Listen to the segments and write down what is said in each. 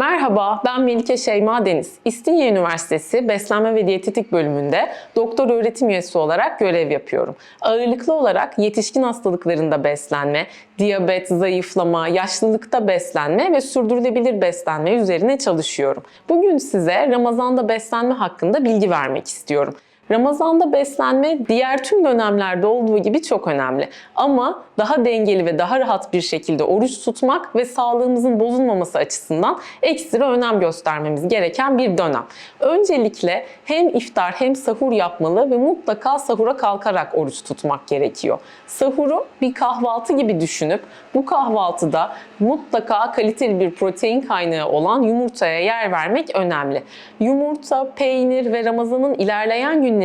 Merhaba, ben Melike Şeyma Deniz. İstinye Üniversitesi Beslenme ve Diyetetik bölümünde doktor öğretim üyesi olarak görev yapıyorum. Ağırlıklı olarak yetişkin hastalıklarında beslenme, diyabet, zayıflama, yaşlılıkta beslenme ve sürdürülebilir beslenme üzerine çalışıyorum. Bugün size Ramazan'da beslenme hakkında bilgi vermek istiyorum. Ramazan'da beslenme diğer tüm dönemlerde olduğu gibi çok önemli. Ama daha dengeli ve daha rahat bir şekilde oruç tutmak ve sağlığımızın bozulmaması açısından ekstra önem göstermemiz gereken bir dönem. Öncelikle hem iftar hem sahur yapmalı ve mutlaka sahura kalkarak oruç tutmak gerekiyor. Sahuru bir kahvaltı gibi düşünüp bu kahvaltıda mutlaka kaliteli bir protein kaynağı olan yumurtaya yer vermek önemli. Yumurta, peynir ve Ramazan'ın ilerleyen günlerinde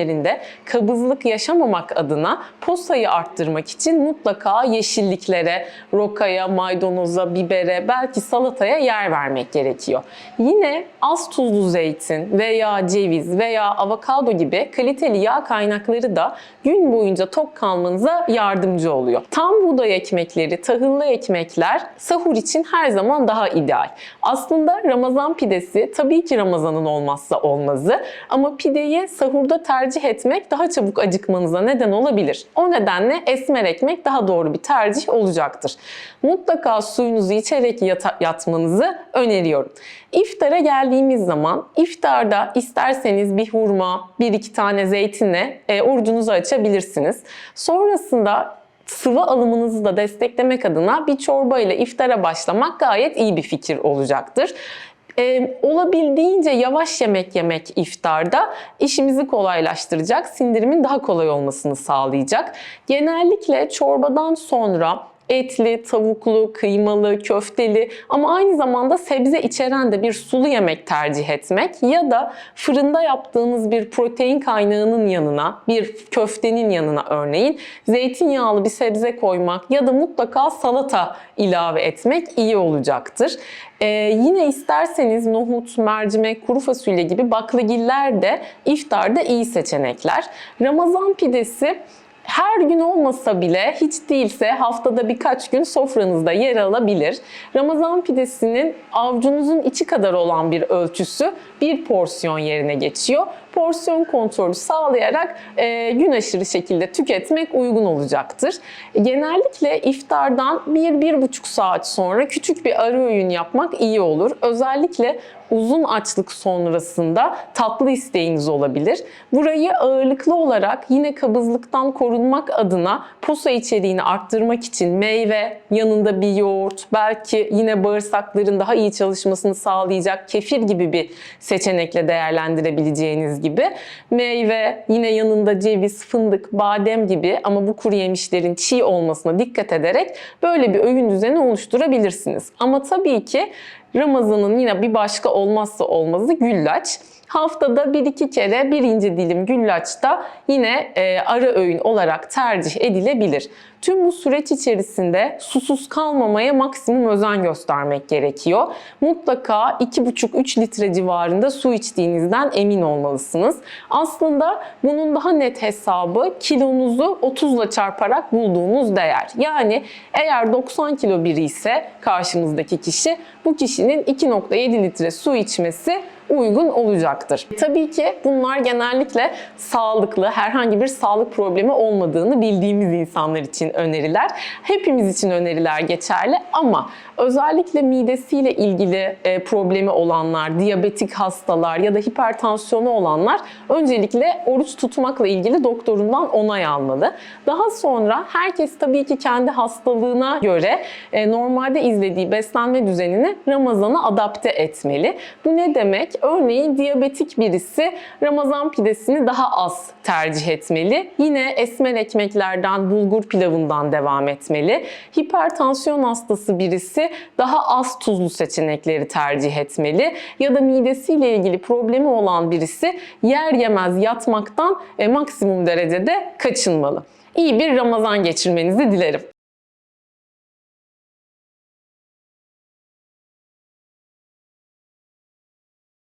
kabızlık yaşamamak adına posayı arttırmak için mutlaka yeşilliklere, rokaya, maydanoza, bibere, belki salataya yer vermek gerekiyor. Yine az tuzlu zeytin veya ceviz veya avokado gibi kaliteli yağ kaynakları da gün boyunca tok kalmanıza yardımcı oluyor. Tam buğday ekmekleri, tahıllı ekmekler sahur için her zaman daha ideal. Aslında Ramazan pidesi tabii ki Ramazan'ın olmazsa olmazı ama pideyi sahurda tercih etmek daha çabuk acıkmanıza neden olabilir. O nedenle esmer ekmek daha doğru bir tercih olacaktır. Mutlaka suyunuzu içerek yata- yatmanızı öneriyorum. İftara geldiğimiz zaman iftarda isterseniz bir hurma, bir iki tane zeytinle e, orucunuzu açabilirsiniz. Sonrasında sıvı alımınızı da desteklemek adına bir çorba ile iftara başlamak gayet iyi bir fikir olacaktır. Ee, olabildiğince yavaş yemek yemek iftarda işimizi kolaylaştıracak, sindirimin daha kolay olmasını sağlayacak. Genellikle çorbadan sonra etli, tavuklu, kıymalı, köfteli ama aynı zamanda sebze içeren de bir sulu yemek tercih etmek ya da fırında yaptığınız bir protein kaynağının yanına, bir köftenin yanına örneğin zeytinyağlı bir sebze koymak ya da mutlaka salata ilave etmek iyi olacaktır. Ee, yine isterseniz nohut, mercimek, kuru fasulye gibi baklagiller de iftarda iyi seçenekler. Ramazan pidesi her gün olmasa bile hiç değilse haftada birkaç gün sofranızda yer alabilir. Ramazan pidesinin avucunuzun içi kadar olan bir ölçüsü bir porsiyon yerine geçiyor. Porsiyon kontrolü sağlayarak e, gün aşırı şekilde tüketmek uygun olacaktır. Genellikle iftardan 1-1,5 saat sonra küçük bir ara öğün yapmak iyi olur. Özellikle uzun açlık sonrasında tatlı isteğiniz olabilir. Burayı ağırlıklı olarak yine kabızlıktan korunmak adına posa içeriğini arttırmak için meyve, yanında bir yoğurt, belki yine bağırsakların daha iyi çalışmasını sağlayacak kefir gibi bir seçenekle değerlendirebileceğiniz gibi meyve, yine yanında ceviz, fındık, badem gibi ama bu kuru yemişlerin çiğ olmasına dikkat ederek böyle bir öğün düzeni oluşturabilirsiniz. Ama tabii ki Ramazan'ın yine bir başka olmazsa olmazı güllaç. Haftada bir iki kere birinci dilim güllaç da yine e, ara öğün olarak tercih edilebilir. Tüm bu süreç içerisinde susuz kalmamaya maksimum özen göstermek gerekiyor. Mutlaka 2,5-3 litre civarında su içtiğinizden emin olmalısınız. Aslında bunun daha net hesabı kilonuzu 30 ile çarparak bulduğunuz değer. Yani eğer 90 kilo biri ise karşımızdaki kişi bu kişinin 2,7 litre su içmesi uygun olacaktır. Tabii ki bunlar genellikle sağlıklı, herhangi bir sağlık problemi olmadığını bildiğimiz insanlar için öneriler. Hepimiz için öneriler geçerli ama özellikle midesiyle ilgili e, problemi olanlar, diyabetik hastalar ya da hipertansiyonu olanlar öncelikle oruç tutmakla ilgili doktorundan onay almalı. Daha sonra herkes tabii ki kendi hastalığına göre e, normalde izlediği beslenme düzenini Ramazan'a adapte etmeli. Bu ne demek? Örneğin diyabetik birisi Ramazan pidesini daha az tercih etmeli. Yine esmer ekmeklerden, bulgur pilavından devam etmeli. Hipertansiyon hastası birisi daha az tuzlu seçenekleri tercih etmeli. Ya da midesiyle ilgili problemi olan birisi yer yemez yatmaktan e, maksimum derecede kaçınmalı. İyi bir Ramazan geçirmenizi dilerim.